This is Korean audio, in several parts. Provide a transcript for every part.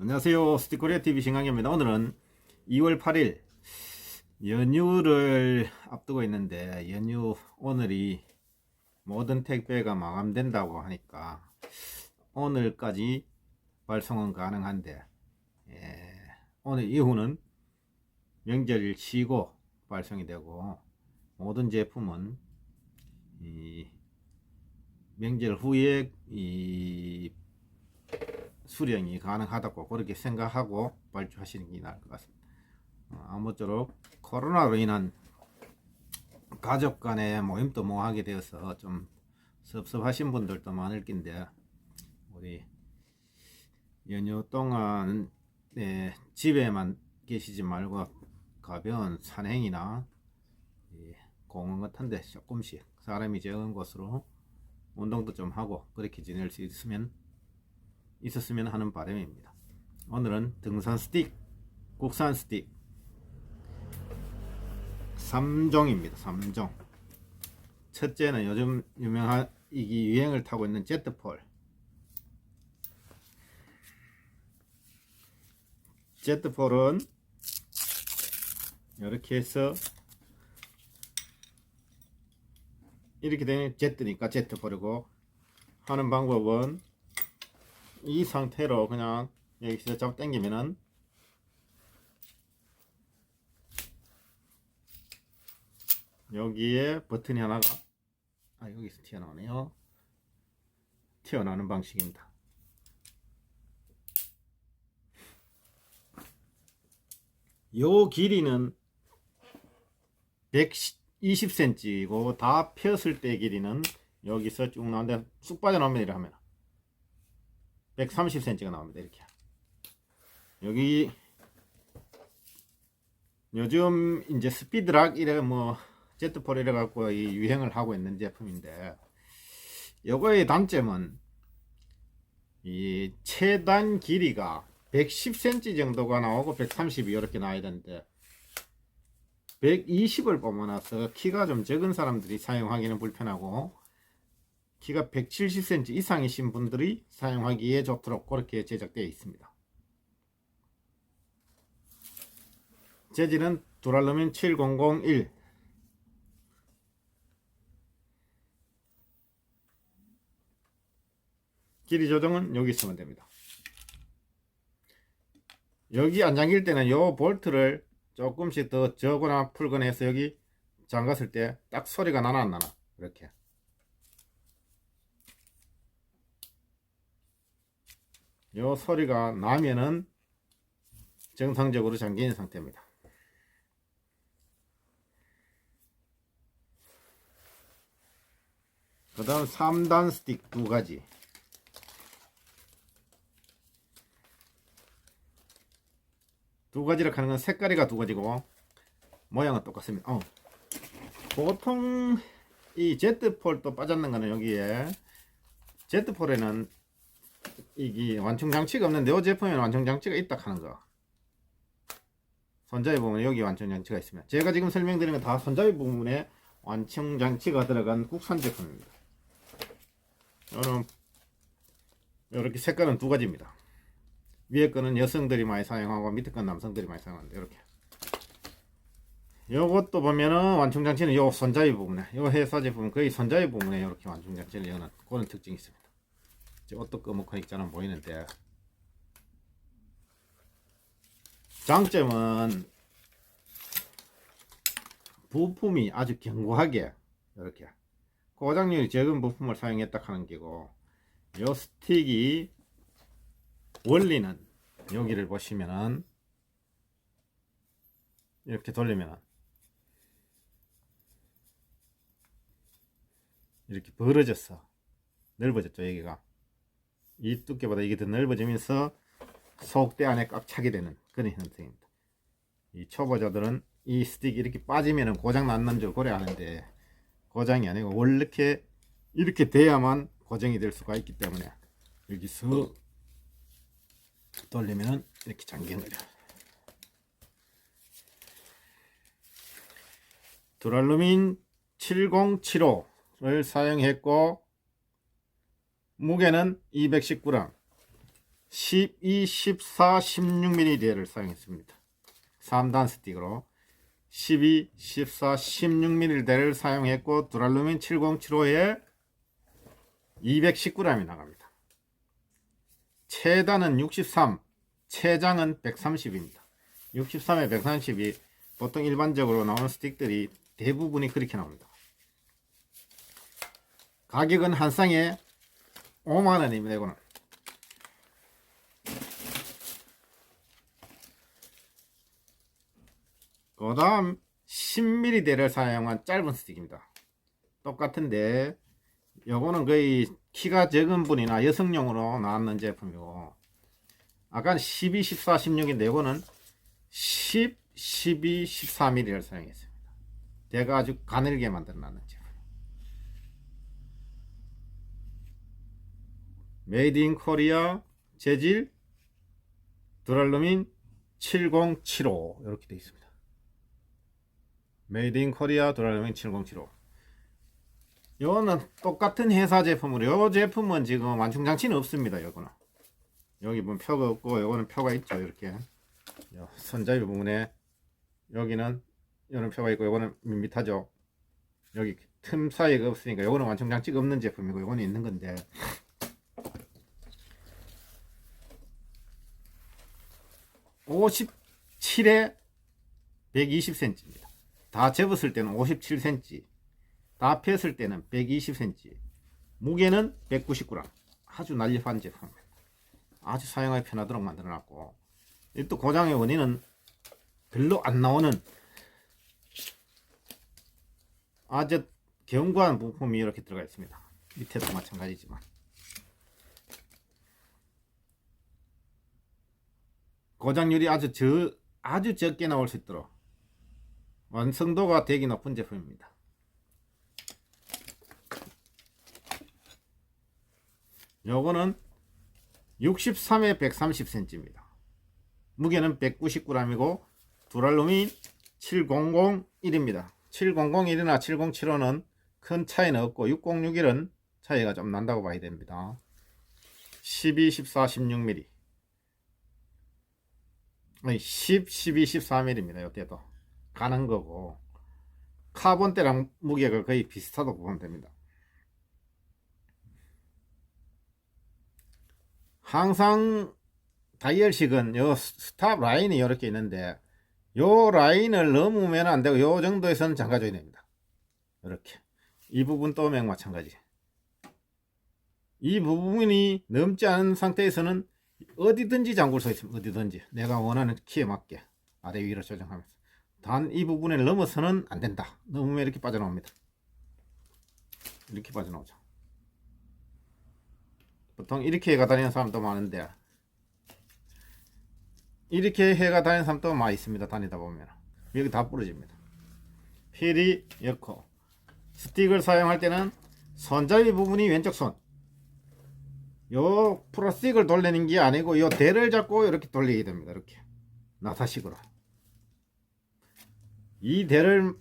안녕하세요. 스티코리아 TV 신강입니다. 오늘은 2월 8일 연휴를 앞두고 있는데 연휴 오늘이 모든 택배가 마감된다고 하니까 오늘까지 발송은 가능한데 예, 오늘 이후는 명절일 쉬고 발송이 되고 모든 제품은 이 명절 후에 이 수령이 가능하다고 그렇게 생각하고 발주하시는 게 나을 것 같습니다. 어, 아무쪼록 코로나로 인한 가족 간의 모임도 못 하게 되어서 좀 섭섭하신 분들도 많을 텐데 우리 연휴 동안 네, 집에만 계시지 말고 가벼운 산행이나 이 공원 같은 데 조금씩 사람이 적은 곳으로 운동도 좀 하고 그렇게 지낼 수 있으면 있었으면 하는 바람입니다. 오늘은 등산 스틱, 국산 스틱 3종입니다. 3종. 첫째는 요즘 유명한 이 유행을 타고 있는 제트폴. 제트폴은 이렇게 해서 이렇게 되면 제트니까 제트폴이고 하는 방법은 이 상태로 그냥 여기서 잡 당기면은 여기에 버튼이 하나가 아 여기서 튀어나오네요. 튀어나오는 방식입니다. 요 길이는 120cm이고 다 폈을 때 길이는 여기서 쭉 나오는데 쑥 이래 하면 130cm가 나옵니다. 이렇게. 여기 요즘 이제 스피드락 이래 뭐 제트폴 이래 갖고 이 유행을 하고 있는 제품인데 요거의 단점은 이 최단 길이가 110cm 정도가 나오고 130이 이렇게 나와야 되는데 120을 뽑아놔서 키가 좀 적은 사람들이 사용하기는 불편하고 키가 170cm 이상이신 분들이 사용하기에 좋도록 그렇게 제작되어 있습니다. 재질은 두랄루민 7001 길이 조정은 여기 있으면 됩니다. 여기 안 잠길 때는 요 볼트를 조금씩 더 저거나 풀거나 해서 여기 잠갔을 때 딱 소리가 나나 안 나나 이렇게 요 소리가 나면은 정상적으로 잠긴 상태입니다. 그 다음 3단 스틱 두 가지. 두 가지를 하는 건 색깔이가 두 가지고 모양은 똑같습니다. 어. 보통 이 제트폴도 빠졌는 거는 여기에 제트폴에는 이게 완충 장치가 없는데 이 제품에는 완충 장치가 있다 하는 거. 손잡이 부분에 여기 완충 장치가 있습니다. 제가 지금 설명드리는 건다 손잡이 부분에 완충 장치가 들어간 국산 제품입니다. 이는 이렇게 색깔은 두 가지입니다. 위에 거는 여성들이 많이 사용하고 밑에 건 남성들이 많이 사용하는데 이렇게. 요것도 보면은 완충 장치는 요 손잡이 부분에, 요 회사 제품은 거의 손잡이 부분에 이렇게 완충 장치를 여는 그런 특징이 있습니다. 이제 옷도 있잖아 보이는데. 장점은 부품이 아주 견고하게 이렇게 고장률이 적은 부품을 사용했다 하는 게고 요 스틱이 원리는 여기를 보시면은 이렇게 돌리면은 이렇게 벌어졌어 넓어졌죠 여기가 이 두께보다 이게 더 넓어지면서 속대 안에 꽉 차게 되는 그런 형태입니다. 이 초보자들은 이 스틱이 이렇게 빠지면 고장 났는 줄 고려 하는데 고장이 아니고 원래 이렇게 이렇게 돼야만 고정이 될 수가 있기 때문에 여기서 돌리면 이렇게 잠기는 거죠. 두랄루민 7075를 사용했고 무게는 219g 12, 14, 16mm를 사용했습니다. 3단 스틱으로 12, 14, 16mm를 사용했고 두랄루민 7075에 219g이 나갑니다. 최단은 63, 최장은 130입니다. 63에 130이 보통 일반적으로 나오는 스틱들이 대부분이 그렇게 나옵니다. 가격은 한 쌍에 5만 원입니다. 이거는. 그 다음 10mm대를 사용한 짧은 스틱입니다. 똑같은데 요거는 거의 키가 적은 분이나 여성용으로 나왔는 제품이고 아까는 12, 14, 16인데 요거는 10, 12, 14mm를 사용했습니다. 제가 아주 가늘게 만들어 놨는 제품. 메이드 인 코리아 재질 두랄루민 7075 이렇게 되어 있습니다. 메이드 인 코리아 두랄루민 7075 요거는 똑같은 회사 제품으로 요 제품은 지금 완충 장치는 없습니다. 요거는 여기 보면 표가 없고 요거는 표가 있죠. 이렇게 요 선자위 부분에 여기는 요런 표가 있고 요거는 밋밋하죠. 여기 틈 사이가 없으니까 요거는 완충 장치가 없는 제품이고 요거는 있는 건데 (57에) (120cm입니다) 다 접었을 때는 (57cm) 다 폈을 때는 120cm, 무게는 190g. 아주 날렵한 제품. 아주 사용하기 편하도록 만들어놨고, 또 고장의 원인은 별로 안 나오는 아주 견고한 부품이 이렇게 들어가 있습니다. 밑에도 마찬가지지만. 고장률이 아주 저, 아주 적게 나올 수 있도록 완성도가 되게 높은 제품입니다. 요거는 63에 130cm입니다. 무게는 199g이고 두랄룸이 7001입니다. 7001이나 7075는 큰 차이는 없고 6061은 차이가 좀 난다고 봐야 됩니다. 12, 14, 16mm 아니 10, 12, 14mm입니다. 요때도 가는 거고 카본대랑 무게가 거의 비슷하다고 보면 됩니다. 항상 다이얼식은 요 스탑 라인이 이렇게 있는데 요 라인을 넘으면 안 되고 요 정도에서는 잠가줘야 됩니다. 이렇게 이 부분 또 마찬가지. 이 부분이 넘지 않은 상태에서는 어디든지 잠글 수 있습니다. 어디든지 내가 원하는 키에 맞게 아래 위로 조정하면서 단 이 부분을 넘어서는 안 된다. 넘으면 이렇게 빠져나옵니다. 이렇게 빠져나오죠. 보통 이렇게 해가 다니는 사람도 많은데 이렇게 해가 다니는 사람도 많이 있습니다. 다니다 보면 여기 다 부러집니다. 필이 엮고 스틱을 사용할 때는 손잡이 부분이 왼쪽 손. 요 플라스틱을 돌리는 게 아니고 요 대를 잡고 이렇게 돌리게 됩니다. 이렇게 나사식으로. 이 대를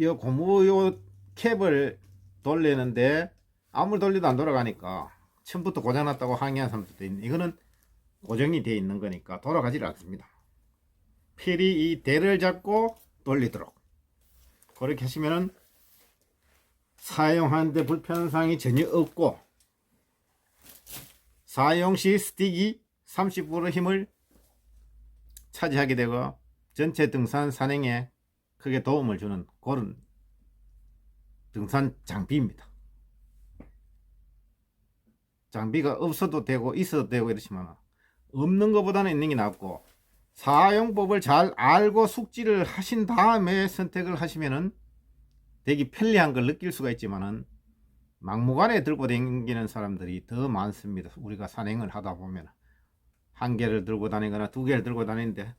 요 고무 요 캡을 돌리는데 아무리 돌리도 안 돌아가니까 처음부터 고장났다고 항의한 사람들도 있는데 이거는 고정이 되어 있는 거니까 돌아가지 않습니다. 필이 이 대를 잡고 돌리도록 그렇게 하시면은 사용하는데 불편사항이 전혀 없고 사용 시 스틱이 30% 힘을 차지하게 되고 전체 등산 산행에 크게 도움을 주는 그런 등산 장비입니다. 장비가 없어도 되고 있어도 되고 이렇지만 없는 것보다는 있는 게 낫고 사용법을 잘 알고 숙지를 하신 다음에 선택을 하시면은 되게 편리한 걸 느낄 수가 있지만은 막무가내 들고 다니는 사람들이 더 많습니다. 우리가 산행을 하다 보면 한 개를 들고 다니거나 두 개를 들고 다니는데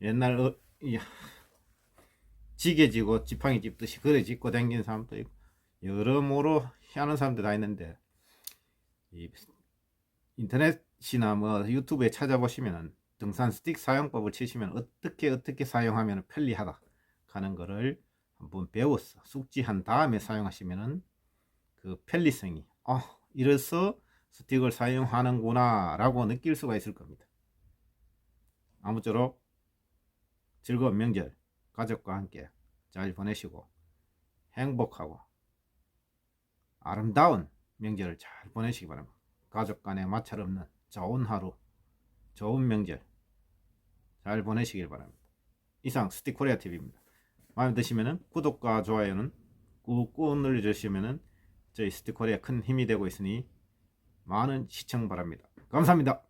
옛날 어, 이, 지게 지고 지팡이 짚듯이 그래 짚고 다니는 사람도 있고 여러모로 희한한 사람들 다 있는데 이 인터넷이나 뭐 유튜브에 찾아보시면은 등산 스틱 사용법을 치시면 어떻게 어떻게 사용하면 편리하다 하는 거를 한번 배웠어 숙지한 다음에 사용하시면은 그 편리성이 어 이래서 스틱을 사용하는구나 라고 느낄 수가 있을 겁니다. 아무쪼록 즐거운 명절 가족과 함께 잘 보내시고 행복하고 아름다운 명절을 잘 보내시기 바랍니다. 가족 간에 마찰 없는 좋은 하루, 좋은 명절 잘 보내시길 바랍니다. 이상 스틱코리아 TV입니다. 마음에 드시면 구독과 좋아요는 꾹꾹 눌러주시면 저희 스틱코리아 큰 힘이 되고 있으니 많은 시청 바랍니다. 감사합니다.